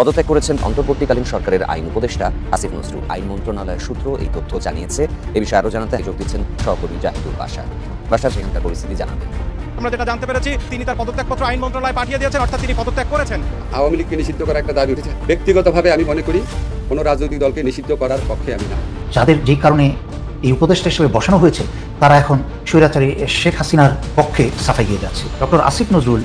পদত্যাগ করেছেন অন্তর্বর্তীকালীন সরকারের আইন উপদেষ্টা আসিফ নজরুল। আইন মন্ত্রণালয়ের সূত্র এই তথ্য জানিয়েছে। এ বিষয়ে আরও জানাতে যোগ দিচ্ছেন সহকর্মী জাহিদুল বাসা বাসা সেখানকার পরিস্থিতি জানাবেন। আমরা যেটা জানতে পেরেছি তিনি তার পদত্যাগপত্র আইন মন্ত্রণালয়ে পাঠিয়ে দিয়েছেন অর্থাৎ তিনি পদত্যাগ করেছেন। আওয়ামী লীগকে নিষিদ্ধ করার একটা দাবি উঠেছে। ব্যক্তিগতভাবে আমি মনে করি কোনো রাজনৈতিক দলকে নিষিদ্ধ করার পক্ষে আমি না। যাদের যে কারণে এই উপদেষ্টা হিসেবে বসানো হয়েছে তারা এখন স্বৈরাচারী শেখ হাসিনার পক্ষে সাফাই গিয়ে যাচ্ছে। ডক্টর আসিফ নজরুল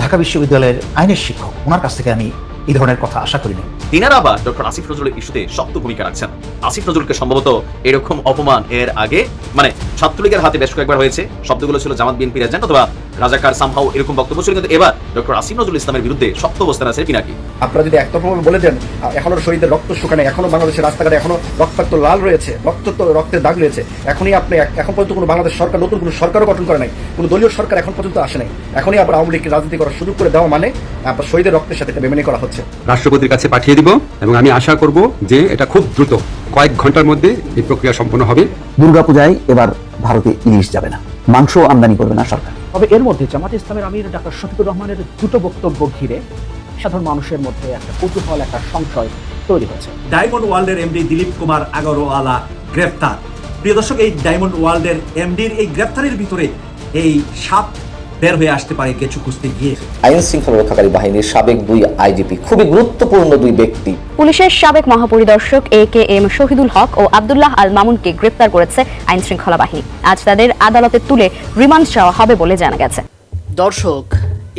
ঢাকা বিশ্ববিদ্যালয়ের আইনের শিক্ষক ওনার কাছ থেকে আমি এই ধরনের কথা আশা করিনি তিনারা আবার ডক্টর আসিফ নজরুলের ইস্যুতে শক্ত ভূমিকা রাখছেন। আসিফ নজরুলকে সম্ভবত এরকম অপমান এর আগে মানে ছাত্রলীগের হাতে বেশ কয়েকবার হয়েছে শব্দগুলো ছিল জামাত বিএনপির এজেন্ট অথবা রাজাকার সামহাও এরকম বক্তব্য ছিল কিন্তু এবার ডক্টর আসিফ নজরুল ইসলামের বিরুদ্ধে শক্ত অবস্থান আছে পিনাকি আপনারা যদি একতরফাভাবে বলে দেন এখনও শহীদের রক্ত শুকানে এখনও বাংলাদেশের রাস্তাঘাটে এখনও রক্তাক্ত লাল রয়েছে রক্ত তো রক্তের দাগ রয়েছে এখনই আপনি এখন পর্যন্ত কোনো বাংলাদেশ সরকার নতুন কোনো সরকারও গঠন করে নাই কোনো দলীয় সরকার এখন পর্যন্ত আসে নাই। এখনই আবার আওয়ামী লীগকে রাজনীতি করার সুযোগ করে দেওয়া মানে আপনার শহীদের রক্তের সাথে এটা বেমেনি করা হচ্ছে। রাষ্ট্রপতির কাছে পাঠিয়ে দিব এবং আমি আশা করব যে এটা খুব দ্রুত কয়েক ঘণ্টার মধ্যে এই প্রক্রিয়া সম্পন্ন হবে। দুর্গাপূজায় এবার ভারতে ইলিশ যাবে না। মাংস আমদানি করবে না সরকার। তবে এর মধ্যে জামাত ইসলামের আমির ডাক্তার শফিকুর রহমানের দুটো বক্তব্য ঘিরে সাধারণ মানুষের মধ্যে একটা কৌতূহল একটা সংশয় তৈরি হয়েছে। ডায়মন্ড ওয়ার্ল্ডের এমডি দিলীপ কুমার আগরওয়ালা গ্রেফতার। প্রিয় দর্শক এই ডায়মন্ড ওয়ার্ল্ডের এমডির এই গ্রেফতারের ভিতরে এই সাপ বের হয়ে আসতে পারে কিছু খুঁজতে গিয়ে। আইন শৃঙ্খলা রক্ষাকারী বাহিনীর সাবেক দুই আইজিপি খুবই গুরুত্বপূর্ণ দুই ব্যক্তি। পুলিশের সাবেক মহাপরিদর্শক A K M Shahidul Haque ও আব্দুল্লাহ আল মামুনকে গ্রেপ্তার করেছে আইন শৃঙ্খলা বাহিনী। আজ তাদের আদালতে তুলে রিমান্ড চাওয়া হবে বলে জানা গেছে। দর্শক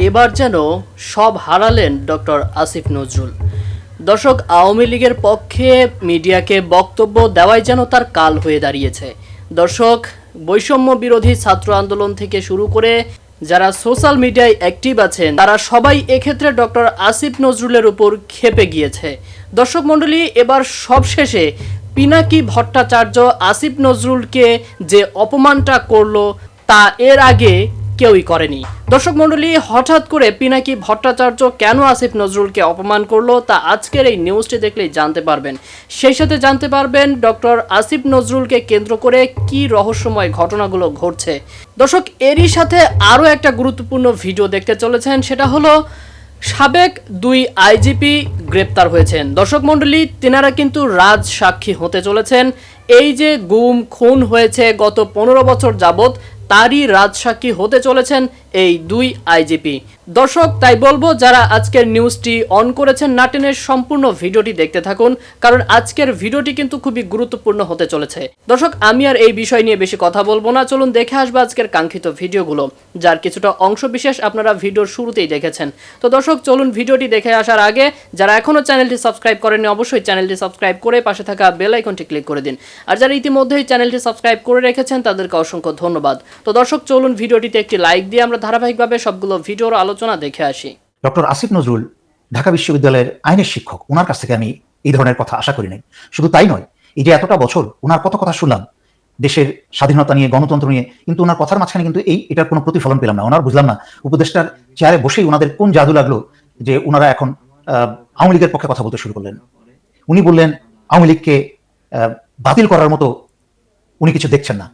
এবার যেন সব হারালেন ডক্টর আসিফ নজরুল। দর্শক আওয়ামী লীগের পক্ষে মিডিয়াকে বক্তব্য দেওয়াই যেন তার কাল হয়ে দাঁড়িয়েছে। দর্শক বৈষম্য বিরোধী ছাত্র আন্দোলন থেকে শুরু করে যারা সোশ্যাল মিডিয়ায় অ্যাক্টিভ আছেন, তারা সবাই এক্ষেত্রে ডক্টর আসিফ নজরুলের উপর খেপে গিয়েছে। দর্শক মণ্ডলী, এবার সবশেষে পিনাকি ভট্টাচার্য আসিফ নজরুলকে যে অপমানটা করল, তা এর আগে কেউই করেনি। দর্শক মণ্ডলী, হঠাৎ করে পিনাকি ভট্টাচার্য কেন আসিফ নজরুলকে অপমান করল তা আজকের এই নিউজটি দেখলেই জানতে পারবেন। সেই সাথে জানতে পারবেন ডক্টর আসিফ নজরুলকে কেন্দ্র করে কি রহস্যময় ঘটনাগুলো ঘটছে। দর্শক, এরই সাথে আরও একটা গুরুত্বপূর্ণ ভিডিও দেখতে চলেছেন, সেটা হলো সাবেক দুই আইজিপি গ্রেপ্তার হয়েছেন। দর্শক মণ্ডলী, তেনারা কিন্তু রাজ সাক্ষী হতে চলেছেন। এই যে গুম, খুন হয়েছে গত পনেরো বছর যাবৎ, তারই রাজসাক্ষী হতে চলেছেন এই দুই আইজিপি। দর্শক, তাই বলব যারা আজকের নিউজটি অন করেছেন নাটেনের সম্পূর্ণ ভিডিওটি দেখতে থাকুন, কারণ আজকের ভিডিওটি কিন্তু খুবই গুরুত্বপূর্ণ হতে চলেছে। দর্শক, আমি আর এই বিষয় নিয়ে বেশি কথা বলব না, চলুন দেখে আসব আজকের কাঙ্ক্ষিত ভিডিওগুলো, যার কিছুটা অংশ বিশেষ আপনারা ভিডিওর শুরুতেই দেখেছেন। তো দর্শক, চলুন ভিডিওটি দেখে আসার আগে, যারা এখনও চ্যানেলটি সাবস্ক্রাইব করেনি অবশ্যই চ্যানেলটি সাবস্ক্রাইব করে পাশে থাকা বেল আইকনটি ক্লিক করে দিন। আর যারা ইতিমধ্যেই চ্যানেলটি সাবস্ক্রাইব করে রেখেছেন, তাদেরকে অসংখ্য ধন্যবাদ। তো দর্শক, চলুন ভিডিওটিতে একটি লাইক দিয়ে আমরা ধারাবাহিকভাবে সবগুলো ভিডিওর আলোচনা দেখে আসি। ডক্টর আসিফ নজরুল, ঢাকা বিশ্ববিদ্যালয়ের আইনের শিক্ষক ওনার কাছ থেকে আমি এই ধরনের কথা আশা করি নাই। শুধু তাই নয়, এই যে এতটা বছর ওনার কত কথা শুনলাম, দেশের স্বাধীনতা নিয়ে, গণতন্ত্র নিয়ে, কিন্তু ওনার কথার মাঝখানে কিন্তু এই, এটার কোনো প্রতিফলন পেলাম না। ওনার বুঝলাম না, উপদেষ্টার চেয়ারে বসেই ওনাদের কোন জাদু লাগল যে ওনারা এখন আওয়ামী লীগের পক্ষে কথা বলতে শুরু করলেন। উনি বললেন, আওয়ামী লীগকে বাতিল করার মতো উনি কিছু দেখছেন না।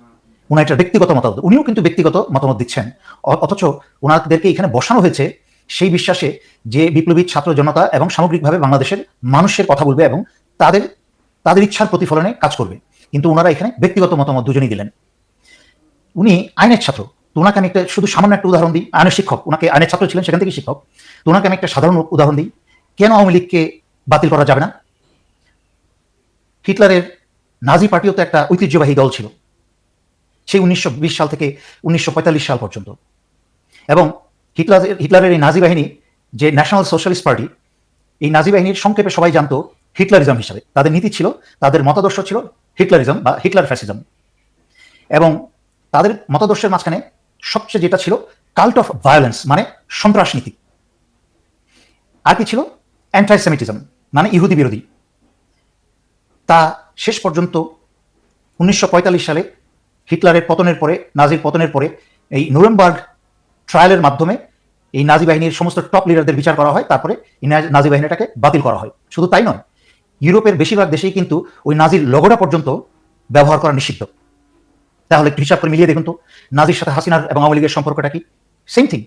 ওনার একটা ব্যক্তিগত মতামত, উনিও কিন্তু ব্যক্তিগত মতামত দিচ্ছেন। অথচ ওনাদেরকে এখানে বসানো হয়েছে সেই বিশ্বাসে যে বিপ্লবী ছাত্র জনতা এবং সামগ্রিকভাবে বাংলাদেশের মানুষের কথা বলবে এবং তাদের তাদের ইচ্ছার প্রতিফলনে কাজ করবে। কিন্তু ওনারা এখানে ব্যক্তিগত মতামত দুজনেই দিলেন। উনি আইনের ছাত্র। তো ওনাকে আমি একটা, শুধু সামান্য একটা উদাহরণ দিই, আইনের শিক্ষক। ওনাকে আইনের ছাত্র ছিলেন সেখান থেকে শিক্ষক। তো ওনাকে আমি একটা সাধারণ উদাহরণ দিই, কেন আওয়ামী লীগকে বাতিল করা যাবে না? হিটলারের নাজি পার্টিও তো একটা ঐতিহ্যবাহী দল ছিল। সেই উনিশশো বিশ সাল থেকে উনিশশো পঁয়তাল্লিশ সাল পর্যন্ত। এবং হিটলারের হিটলারের এই নাজি বাহিনী, যে ন্যাশনাল সোশ্যালিস্ট পার্টি, এই নাজি বাহিনীর সংক্ষেপে সবাই জানতো হিটলারিজম হিসাবে। তাদের নীতি ছিল, তাদের মতাদর্শ ছিল হিটলারিজম বা হিটলার ফ্যাসিজম। এবং তাদের মতাদর্শের মাঝখানে সবচেয়ে যেটা ছিল কাল্ট অফ ভায়োলেন্স মানে সন্ত্রাস নীতি। আর কি ছিল? অ্যান্টাইসেমিটিজম মানে ইহুদি বিরোধী। তা শেষ পর্যন্ত উনিশশো পঁয়তাল্লিশ সালে হিটলারের পতনের পরে, নাজির পতনের পরে এই নুরেমবার্গ ট্রায়ালের মাধ্যমে এই নাজি বাহিনীর সমস্ত টপ লিডারদের বিচার করা হয়, তারপরে নাজি বাহিনীটাকে বাতিল করা হয়। শুধু তাই নয়, ইউরোপের বেশিরভাগ দেশেই কিন্তু ওই নাজির লগোটা পর্যন্ত ব্যবহার করা নিষিদ্ধ। তাহলে একটু হিসাব করে মিলিয়ে দেখুন তো, নাজির সাথে হাসিনার এবং আওয়ামী লীগের সম্পর্কটা কি? সেম থিং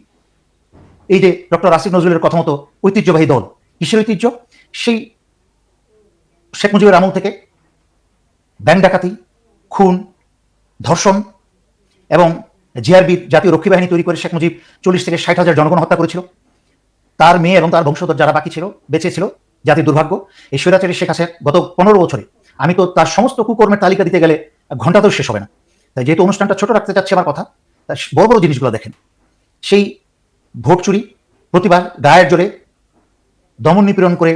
এই যে ডক্টর আসিফ নজরুলের কথা মতো ঐতিহ্যবাহী দল, কিসের ঐতিহ্য? সেই শেখ মুজিবের আমল থেকে ব্যাংক ডাকাতি, খুন ধর্ষণ এবং জিআরবি জাতীয় রক্ষী বাহিনী তৈরি করে শেখ মুজিব চল্লিশ থেকে ষাট হাজার জনগণ হত্যা করেছিল। তার মেয়ে এবং তার বংশধর যারা বাকি ছিল, বেঁচে ছিল, জাতির দুর্ভাগ্য, এই স্বৈরাচারী শেখ হাসিনা গত পনেরো বছরে, আমি তো তার সমস্ত কুকর্মের তালিকা দিতে গেলে ঘন্টাতেও শেষ হবে না। তাই যেহেতু অনুষ্ঠানটা ছোট রাখতে চাচ্ছি আমার কথা তাই বড় বড় জিনিসগুলো দেখেন। সেই ভোট চুরি প্রতিবার গায়ের জোরে দমন নিপীড়ন করে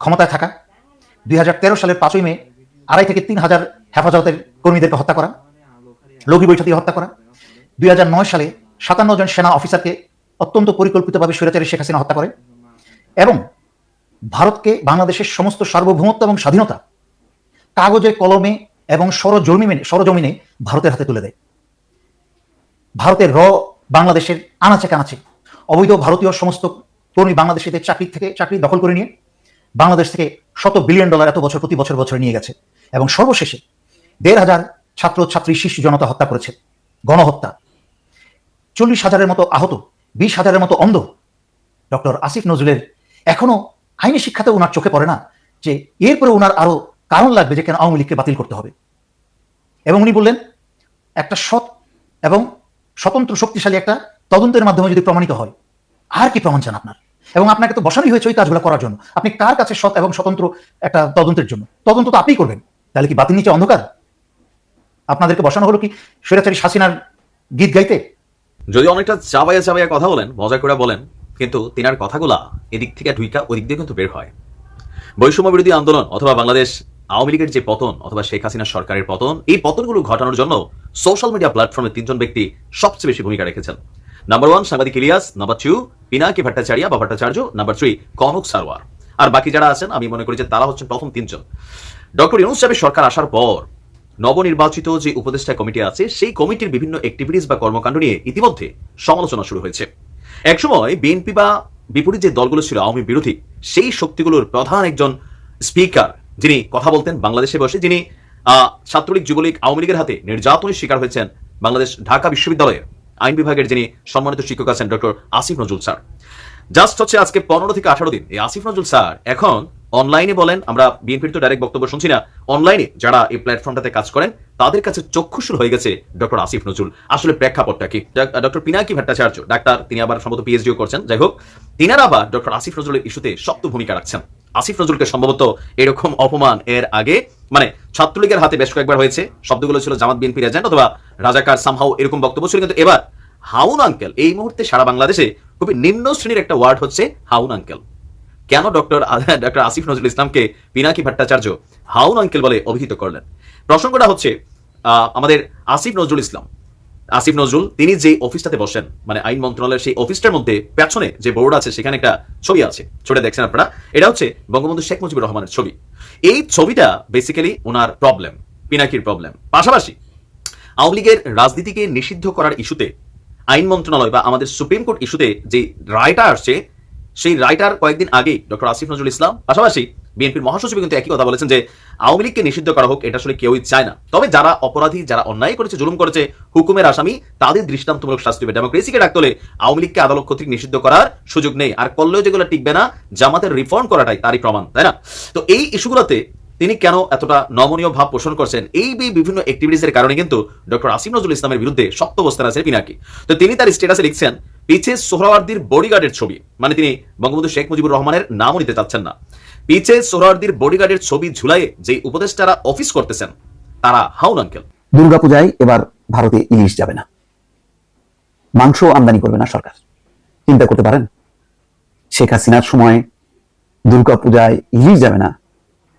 ক্ষমতায় থাকা, দুই হাজার তেরো সালের পাঁচই মে আড়াই থেকে তিন হাজার হেফাজতের কর্মীদেরকে হত্যা করা লগি বৈঠা হত্যা করা। দুই হাজার নয় সালে সাতান্ন জন সেনা অফিসারকে অত্যন্ত পরিকল্পিতভাবে স্বৈরাচারী শেখ হাসিনা হত্যা করে এবং ভারতকে বাংলাদেশের সমস্ত সার্বভৌমত্ব এবং স্বাধীনতা কাগজে কলমে এবং সরজমিনে সরজমিনে ভারতের হাতে তুলে দেয়। ভারতের র বাংলাদেশের আনাচে কানাচে অবৈধ ভারতীয় সমস্ত তরুণী বাংলাদেশিদের চাকরি থেকে চাকরি দখল করে নিয়ে বাংলাদেশ থেকে শত বিলিয়ন ডলার এত বছর, প্রতি বছর বছর নিয়ে গেছে এবং সর্বশেষে দেড় হাজার ছাত্র ছাত্রী শিশু জনতা হত্যা করেছে, গণহত্যা। চল্লিশ হাজারের মতো আহত, বিশ হাজারের মতো অন্ধ ডক্টর আসিফ নজরুলের এখনও আইনি শিক্ষাতে ওনার চোখে পড়ে না যে এরপরে ওনার আরও কারণ লাগবে যে কেন আওয়ামী লীগকে বাতিল করতে হবে। এবং উনি বললেন, একটা সৎ এবং স্বতন্ত্র শক্তিশালী একটা তদন্তের মাধ্যমে যদি প্রমাণিত হয়, আর কি প্রমাণ চান আপনার? এবং আপনাকে তো বসানোই হয়েছে ওই কাজগুলো করার জন্য। আপনি কার কাছে সৎ এবং স্বতন্ত্র একটা তদন্তের জন্য? তদন্ত তো আপনিই করবেন। তাহলে কি বাতিল নিচে অন্ধকার? আপনাদেরকে বসানো হলো কি? স্বৈরাচারী হাসিনার গীত গাইতে? যদি অনেকটা চাবাইয়া চাবাইয়া কথা বলেন, মজা করে বলেন, কিন্তু তিনার কথাগুলা এদিক থেকে ঢুইকা ওদিক দিয়ে কিন্তু বের হয়। বৈষম্য বিরোধী আন্দোলন অথবা বাংলাদেশ আওয়ামী লীগের যে পতন অথবা শেখ হাসিনা সরকারের পতন, এই পতনগুলো ঘটানোর জন্য সোশ্যাল মিডিয়া প্ল্যাটফর্মে তিনজন ব্যক্তি সবচেয়ে বেশি ভূমিকা রেখেছেন। নাম্বার ওয়ান সাংবাদিক ইলিয়াস নাম্বার টু পিনাকি ভট্টাচার্য বা ভট্টাচার্য নাম্বার থ্রি কনক সারওয়ার আর বাকি যারা আছেন, আমি মনে করি যে তারা হচ্ছেন প্রথম তিনজন। ডক্টর ইউনুস সাহেবের সরকার আসার পর নবনির্বাচিত যে উপদেষ্টা কমিটি আছে, সেই কমিটির বিভিন্ন অ্যাক্টিভিটিস বা কর্মকাণ্ড নিয়ে ইতিমধ্যে সমালোচনা শুরু হয়েছে। একসময় বিএনপি বা বিপরীত যে দলগুলো ছিল, আওয়ামী বিরোধী, সেই শক্তিগুলোর প্রধান একজন স্পিকার, যিনি কথা বলতেন বাংলাদেশে বসে, যিনি ছাত্রলীগ, যুবলীগ, আওয়ামী লীগের হাতে নির্যাতনের শিকার হয়েছেন বাংলাদেশ ঢাকা বিশ্ববিদ্যালয়ের আইন বিভাগের যিনি সম্মানিত শিক্ষক আছেন doctor Asif Nazrul sir. Just হচ্ছে আজকে পনেরো থেকে আঠারো দিন, এই আসিফ নজরুল স্যার এখন অনলাইনে বলেন, আমরা বিএনপির তো ডাইরেক্ট বক্তব্য শুনছি না। অনলাইনে যারা এই প্ল্যাটফর্মটাতে কাজ করেন, তাদের কাছে চক্ষুশুল হয়ে গেছে ডক্টর আসিফ নজরুল। আসলে প্রেক্ষাপটটা কি? ডক্টর পিনাকি ভট্টাচার্য, ডাক্তার, তিনি আবার সম্ভবত পিএইচডিও করছেন। যাই হোক, তিনারা আবার ডক্টর আসিফ নজরুলের ইস্যুতে শক্ত ভূমিকা রাখছেন। আসিফ নজরুলকে সম্ভবত এরকম অপমান এর আগে মানে ছাত্রলীগের হাতে বেশ কয়েকবার হয়েছে। শব্দগুলো ছিল জামাত বিএনপির এজেন্ট অথবা রাজাকার সামহাও এরকম বক্তব্য ছিল, কিন্তু এবার হাউন আঙ্কেল, এই মুহূর্তে সারা বাংলাদেশে খুবই নিম্ন শ্রেণির একটা ওয়ার্ড হচ্ছে হাউন আঙ্কেল। কেন ডক্টর ডক্টর আসিফ নজরুল ইসলামকে পিনাকি ভট্টাচার্য হাউন আঙ্কেল বলে অভিহিত করলেন? প্রসঙ্গটা হচ্ছে আমাদের আসিফ নজরুল ইসলাম। আসিফ নজরুল, তিনি যে অফিসটাতে বসেন মানে আইন মন্ত্রণালয়ের সেই অফিসটার মধ্যে, পেছনে যে বোর্ড আছে, সেখানে একটা ছবি আছে। ছবিটা দেখছেন আপনারা? এটা হচ্ছে বঙ্গবন্ধু শেখ মুজিবুর রহমানের ছবি। এই ছবিটা বেসিক্যালি ওনার প্রবলেম পিনাকির প্রবলেম পাশাপাশি, আওয়ামী লীগের রাজনীতিকে নিষিদ্ধ করার ইস্যুতে আইন মন্ত্রণালয় বা আমাদের সুপ্রিম কোর্ট ইস্যুতে যে রায়টা আসছে সেই রাইটার কয়েকদিন আগেই ডক্টর আসিফ নজরুল ইসলাম, পাশাপাশি বিএনপির মহাসচিব কিন্তু একই কথা বলেছেন যে আওয়ামী লীগকে নিষিদ্ধ করা হোক, এটা আসলে কেউই চায় না। তবে যারা অপরাধী, যারা অন্যায় করেছে, জুলুম করেছে, হুকুমের আসামি, তাদের দৃষ্টান্তমূলক শাস্তি হবে ডেমোক্রেসিকে ডাক তোলে আওয়ামী লীগকে আদালত কর্তৃক নিষিদ্ধ করার সুযোগ নেই। আর করলেও যেগুলো টিকবে না, জামাতের রিফর্ম করাটাই তারই প্রমাণ, তাই না? তো এই ইস্যুগুলোতে তিনি কেন এতটা নমনীয় ভাব পোষণ করছেন? এই বিভিন্ন অ্যাক্টিভিটিস এর কারণে কিন্তু ডক্টর আসিম নজরুল ইসলামের বিরুদ্ধে শক্ত অবস্থান আছে পিনাকি। তো তিনি তার স্ট্যাটাসে লিখছেন, পিছে সোহরাওয়ার্দির বডিগার্ডের ছবি। মানে তিনি বঙ্গবন্ধু শেখ মুজিবুর রহমানের নামও নিতে চাচ্ছেন না। পিছে সোহরাওয়ার্দির বডিগার্ডের ছবি ঝুলাইয়ে যে উপদেষ্টারা অফিস করতেছেন, তারা হাউন আঙ্কেল। দুর্গাপূজায় এবার ভারতে ইলিশ যাবে না। মাংস আমদানি করবে না সরকার। চিন্তা করতে পারেন? শেখ হাসিনার সময় দুর্গাপূজায় ইলিশ যাবে না।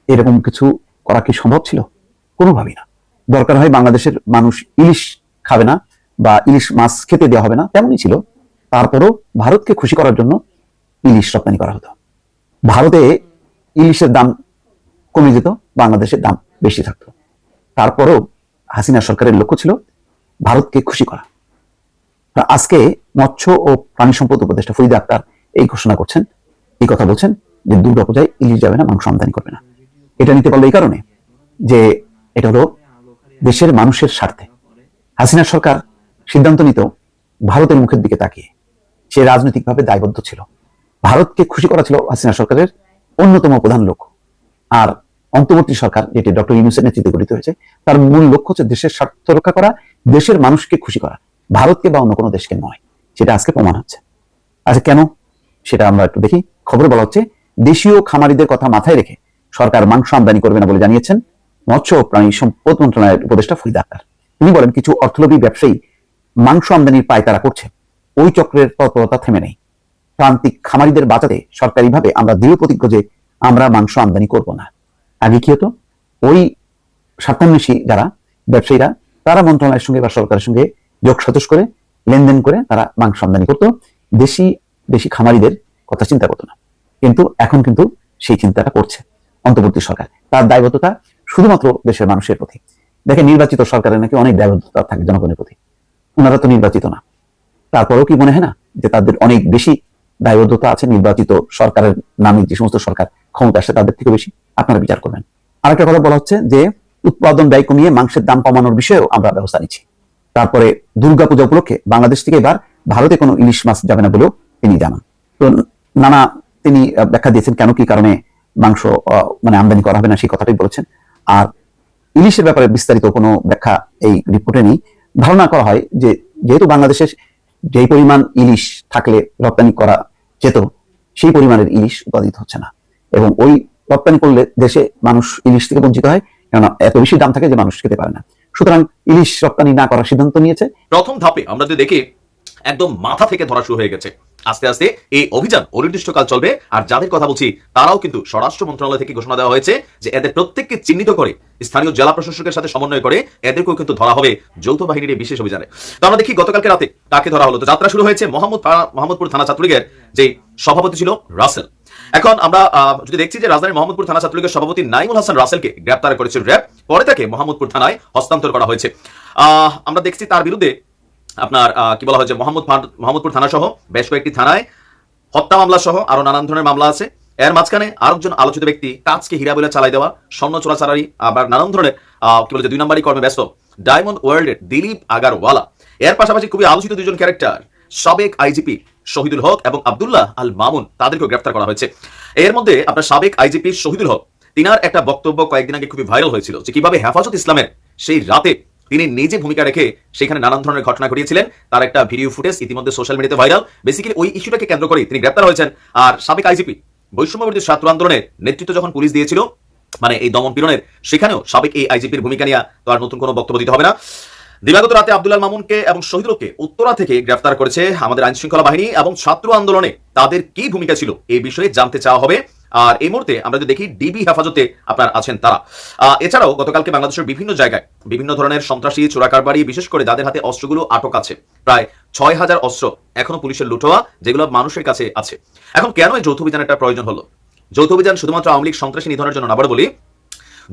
এরকম কিছু করা কি সম্ভব ছিল? কোনোভাবেই না। দরকার হয় বাংলাদেশের মানুষ ইলিশ খাবে না বা ইলিশ মাছ খেতে দেওয়া হবে না, তেমনই ছিল। তারপরও ভারতকে খুশি করার জন্য ইলিশ রপ্তানি করা হতো। ভারতে ইলিশের দাম কমে যেত, বাংলাদেশের দাম বেশি থাকতো। তারপরও হাসিনা সরকারের লক্ষ্য ছিল ভারতকে খুশি করা। আজকে মৎস্য ও প্রাণী সম্পদ উপদেষ্টা ফরিদা আক্তার এই ঘোষণা করছেন। এই কথা বলছেন যে দুর্গাপূজায় ইলিশ যাবে না, মাংস আমদানি করবে না। এটা নিতে পারল এই কারণে যে এটা হলো দেশের মানুষের স্বার্থে। হাসিনা সরকার সিদ্ধান্ত নিত ভারতের মুখের দিকে তাকিয়ে। সে রাজনৈতিকভাবে দায়বদ্ধ ছিল। ভারতকে খুশি করা ছিল হাসিনা সরকারের অন্যতম প্রধান লক্ষ্য। আর অন্তর্বর্তী সরকার, যেটি ডক্টর ইউনুসের নেতৃত্বে গঠিত হয়েছে, তার মূল লক্ষ্য হচ্ছে দেশের স্বার্থ রক্ষা করা, দেশের মানুষকে খুশি করা। ভারতকে বা অন্য কোনো দেশকে নয়। সেটা আজকে প্রমাণ হচ্ছে। আচ্ছা কেন? সেটা আমরা একটু দেখি। খবরে বলা হচ্ছে, দেশীয় খামারিদের কথা মাথায় রেখে সরকার মাংস আমদানি করবে না বলে জানিয়েছেন মৎস্য প্রাণী সম্পদ মন্ত্রণালয়ের উপদেষ্টা ফরিদা আক্তার। তিনি বলেন, কিছু অর্থলোভী ব্যবসায়ী মাংস আমদানির পায়তারা করছে। ওই চক্রের তৎপরতা থেমে নেই। প্রান্তিক খামারিদের বাঁচাতে সরকারিভাবে আমরা দৃঢ় প্রতিজ্ঞ যে আমরা মাংস আমদানি করব না। আগে কি হতো? ওই স্বার্থান্বেষী যারা, ব্যবসায়ীরা, তারা মন্ত্রণালয়ের সঙ্গে বা সরকারের সঙ্গে যোগ সতস করে, লেনদেন করে তারা মাংস আমদানি করতো। দেশি দেশি খামারিদের কথা চিন্তা করতো না। কিন্তু এখন কিন্তু সেই চিন্তাটা করছে। অন্তর্বর্তী সরকার। তার দায়বদ্ধতা শুধুমাত্র দেশের মানুষের প্রতি। দেখেন, নির্বাচিত সরকারের নাকি অনেক দায়বদ্ধতা থাকে জনগণের প্রতি। ওনারা তো নির্বাচিত না। তারপরেও কি মনে হয় না যে তাদের অনেক বেশি দায়বদ্ধতা আছে নির্বাচিত সরকারের নামে যে সমস্ত সরকার ক্ষমতা আসে তাদের থেকে বেশি? আপনারা বিচার করবেন। আরেকটা কথা বলা হচ্ছে যে, উৎপাদন ব্যয় কমিয়ে মাংসের দাম কমানোর বিষয়েও আমরা ব্যবস্থা নিচ্ছি। তারপরে দুর্গাপূজা উপলক্ষে বাংলাদেশ থেকে এবার ভারতে কোনো ইলিশ মাছ যাবে না বলেও তিনি জানান। তো নানা তিনি ব্যাখ্যা দিয়েছেন কেন, কি কারণে মাংস মানে আমদানি করা হবে না, সেই কথাটাই বলেছেন। আর ইলিশের ব্যাপারে বিস্তারিত কোনো ব্যাখ্যা এই রিপোর্টে নেই। ধারণা করা হয় যে, যেহেতু বাংলাদেশের যেই পরিমাণ ইলিশ থাকলে রপ্তানি করা যেত, সেই পরিমাণের ইলিশ উৎপাদিত হচ্ছে না। এবং ওই রপ্তানি করলে দেশে মানুষ ইলিশ থেকে বঞ্চিত হয়, কেননা এত বেশি দাম থাকে যে মানুষ খেতে পারে না। সুতরাং ইলিশ রপ্তানি না করার সিদ্ধান্ত নিয়েছে। প্রথম ধাপে আমরা যদি দেখি, একদম মাথা থেকে ধরা শুরু হয়ে গেছে। আস্তে আস্তে এই অভিযান অনির্দিষ্টকাল চলবে। আর যাদের কথা বলছি, তারাও কিন্তু স্বরাষ্ট্র মন্ত্রণালয় থেকে ঘোষণা দেওয়া হয়েছে যে এদের প্রত্যেককে চিহ্নিত করে, স্থানীয় জেলা প্রশাসকের সাথে সমন্বয় করে এদেরকেও কিন্তু ধরা হবে যৌথ বাহিনীর বিশেষ অভিযানে। তো আমরা দেখি গতকালকে রাতে কাকে ধরা হলো। তো যাত্রা শুরু হয়েছে মোহাম্মদ মোহাম্মদপুর থানা ছাত্রলীগের যে সভাপতি ছিল রাসেল। এখন আমরা যদি দেখছি যে রাজধানীর মোহাম্মদপুর থানা ছাত্রলীগের সভাপতি নাইমুল হাসান রাসেলকে গ্রেপ্তার করেছে র্যাব, পরে তাকে মোহাম্মদপুর থানায় হস্তান্তর করা হয়েছে। আমরা দেখছি তার বিরুদ্ধে আপনার কি বলা হয়েছে মোহাম্মদ মোহাম্মদপুর থানা সহ বেশ কয়েকটি থানায় হত্যা মামলা সহ আরও নানান ধরনের মামলা আছে। এর মাঝখানে আরেকজন আলোচিত ব্যক্তি কাজকে হীরা বলে চালাই দেওয়া, স্বর্ণ চোরাচালারি আবার নানান ধরনের কি বলে দুই নম্বরই কর্মে ব্যস্ত ডায়মন্ড ওয়ার্ল্ডের দিলীপ আগারওয়ালা। এর পাশাপাশি খুবই আলোচিত দুজন ক্যারেক্টার, সাবেক আইজিপি শহীদুল হক এবং আবদুল্লাহ আল মামুন, তাদেরকেও গ্রেফতার করা হয়েছে। এর মধ্যে আপনার সাবেক আইজিপি শহীদুল হক, তিনার একটা বক্তব্য কয়েকদিন আগে খুবই ভাইরাল হয়েছিল যে কীভাবে হেফাজত ইসলামের সেই রাতে তিনি নিজে ভূমিকা রেখে সেখানে নানান ধরনের ঘটনা ঘটিয়েছিলেন। তার একটা ভিডিও ফুটেজ ইতিমধ্যে সোশ্যাল মিডিয়াতে ভাইরাল বেসিক্যালি ওই ইস্যুটাকে কেন্দ্র করে তিনি গ্রেপ্তার হয়েছেন। আর সাবেক আইজিপি বৈষম্যবিরোধী ছাত্র আন্দোলনের নেতৃত্ব যখন পুলিশ দিয়েছিল মানে এই দমন পীড়নের, সেখানেও সাবেক এই আইজিপির ভূমিকা নিয়ে তো আর নতুন কোনো বক্তব্য দিতে হবে না। দিবাগত রাতে আব্দুল্লাহ মামুনকে এবং শহীদুলকে উত্তরা থেকে গ্রেফতার করেছে আমাদের আইন শৃঙ্খলা বাহিনী এবং ছাত্র আন্দোলনে তাদের কি ভূমিকা ছিল এই বিষয়ে জানতে চাওয়া হবে। আর এই মুহূর্তে আমরা যদি দেখি ডিবি হেফাজতে আপনার আছেন তারা। এছাড়াও গতকালকে বাংলাদেশের বিভিন্ন জায়গায় বিভিন্ন ধরনের সন্ত্রাসী, চোরাকারবারি, বিশেষ করে যাদের হাতে অস্ত্রগুলো আটক আছে, প্রায় ছয় হাজার অস্ত্র এখনও পুলিশের লুটোয়া, যেগুলো মানুষের কাছে আছে। এখন কেন এই যৌথ অভিযানের প্রয়োজন হলো? যৌথ অভিযান শুধুমাত্র আওয়ামী লীগ সন্ত্রাসী নিধনের জন্য না বলি,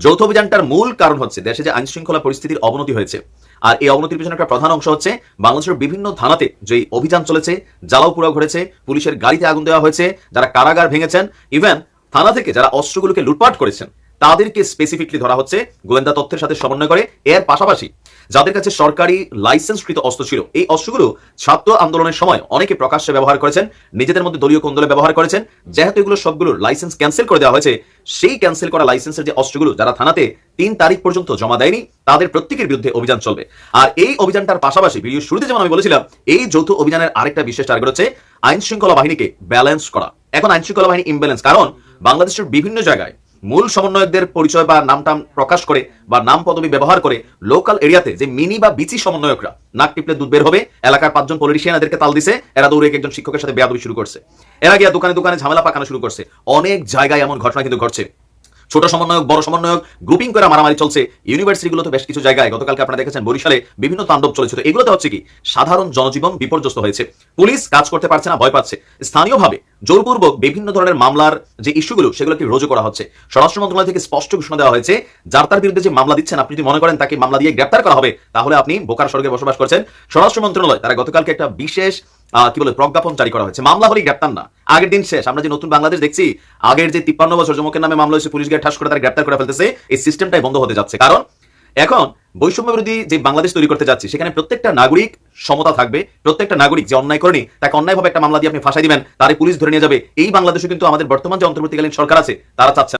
যৌথ অভিযানটার মূল কারণ হচ্ছে দেশে যে আইন শৃঙ্খলা পরিস্থিতির অবনতি হয়েছে। আর এই অবনতির পিছনে একটা প্রধান অংশ হচ্ছে বাংলাদেশের বিভিন্ন থানাতে যে অভিযান চলেছে জ্বালাও পুরাও ঘটেছে, পুলিশের গাড়িতে আগুন দেওয়া হয়েছে, যারা কারাগার ভেঙেছেন ইভেন থানা থেকে যারা অস্ত্রগুলোকে লুটপাট করেছেন তাদেরকে স্পেসিফিকলি ধরা হচ্ছে গোয়েন্দা তথ্যের সাথে সমন্বয় করে। এর পাশাপাশি যাদের কাছে সরকারি লাইসেন্সকৃত অস্ত্র ছিল, এই অস্ত্রগুলো ছাত্র আন্দোলনের সময় অনেকে প্রকাশ্যে ব্যবহার করেছেন, নিজেদের মধ্যে দলীয় কোন্দলে ব্যবহার করেছেন। যেহেতু এগুলো সবগুলোর লাইসেন্স ক্যান্সেল করে দেওয়া হয়েছে, সেই ক্যান্সেল করা লাইসেন্সের যে অস্ত্রগুলো যারা থানাতে তিন তারিখ পর্যন্ত জমা দেয়নি, তাদের প্রত্যেকের বিরুদ্ধে অভিযান চলবে। আর এই অভিযানটার পাশাপাশি ভিডিও শুরুতে যেমন আমি বলেছিলাম, এই যৌথ অভিযানের আরেকটা বিশেষ টার্গেট হচ্ছে আইন শৃঙ্খলা বাহিনীকে ব্যালেন্স করা। এখন আইন শৃঙ্খলা বাহিনী ইমব্যালেন্স কারণ বাংলাদেশের বিভিন্ন জায়গায় মূল সমন্বয়কদের পরিচয় বা নামটাম প্রকাশ করে বা নাম পদবি ব্যবহার করে লোকাল এরিয়াতে যে মিনি বা বিচি সমন্বয়করা নাক টিপলে দুধ বের হবে, এলাকার পাঁচজন পলিটিশিয়ান এদেরকে তাল দিছে, এরা দৌড়ে একজন শিক্ষকের সাথে বেয়াদবি শুরু করছে। এরা গিয়ে দোকানে দোকানে ঝামেলা পাকানো শুরু করছে। অনেক জায়গায় এমন ঘটনা কিন্তু ঘটছে। ছোট সমন্বয়ক, বড় সমন্বয়ক গ্রুপিং করে মারামারি চলছে। ইউনিভার্সিটিগুলোতে বেশ কিছু জায়গায় গতকালকে আপনারা দেখেছেন, বরিশালে বিভিন্ন তাণ্ডব চলেছিল এগুলোতে হচ্ছে কি? সাধারণ জনজীবন বিপর্যস্ত হয়েছে। পুলিশ কাজ করতে পারছে না, ভয় পাচ্ছে। স্থানীয়ভাবে জোরপূর্বক বিভিন্ন ধরনের মামলার যে ইস্যুগুলো, সেগুলোকে রোজু করা হচ্ছে। স্বরাষ্ট্র মন্ত্রণালয় থেকে স্পষ্ট ঘোষণা দেওয়া হয়েছে, যার তার বিরুদ্ধে যে মামলা দিচ্ছেন, আপনি যদি মনে করেন তাকে মামলা দিয়ে গ্রেপ্তার করা হবে, তাহলে আপনি বোকার স্বর্গে বসবাস করছেন। স্বরাষ্ট্র মন্ত্রণালয়, তারা গতকালকে একটা বিশেষ কি বলে, প্রজ্ঞাপন জারি করা হয়েছে। মামলা হলেই গ্রেপ্তার না। আগের দিন শেষ। আমরা যে নতুন বাংলাদেশ দেখছি, আগের যে তিপ্পান্ন বছর যমকের নামে মামলা হয়েছে পুলিশ গিয়ে ঠাস করে তারা গ্রেপ্তার করে ফেলতেছে, এই সিস্টেমটাই বন্ধ হতে যাচ্ছে। কারণ, এখন বৈষম্য বিরোধী যে বাংলাদেশ তৈরি করতে যাচ্ছে, সেখানে প্রত্যেকটা নাগরিক সমতা থাকবে, প্রত্যেকটা নাগরিক যে অন্যায় করেনি, তাকে অন্যায়ভাবে একটা মামলা দিয়ে আপনি ফাঁসাই দিবেন, তারে পুলিশ ধরে নিয়ে যাবে। এই বাংলাদেশে কিন্তু আমাদের বর্তমান যে অন্তর্বর্তীকালীন সরকার আছে, তারা চাচ্ছে।